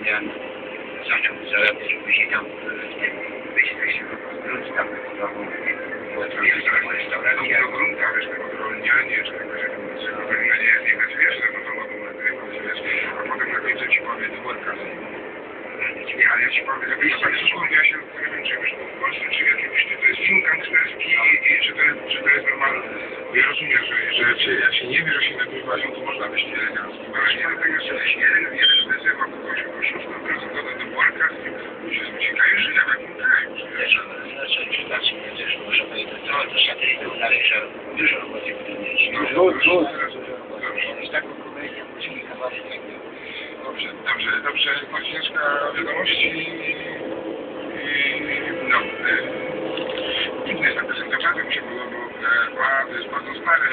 Damian zaczął zarabiać później tam w tym wyjściu grunt tam troszeczkę restauracja. Do grunta, wiesz, tego rolnianie, czy tego, że ja nie jest że no to mogą nagrywać, wiesz, a potem na końcu ci powie, do worka ale ja ci powiem, jak tak słownie, ja się nie wiem, czy już w Polsce, czy jakimś, czy to jest film gangsterski i, i czy, to jest, czy to jest normalne. Bo ja rozumiem, że, że jak, się, jak się nie wie, że się nagrywają, to można być nieeleganckim, ale nie do tego, rzeczą, znaczy licytacją też możemy cały czas satelitów należy dużo no, no, no. roboty dużo roboty. Taką komedię musimy Dobrze, dobrze, dobrze. Wiadomości i no. E, Inny jest zaprezentowany, bo, bo A to jest bardzo stary.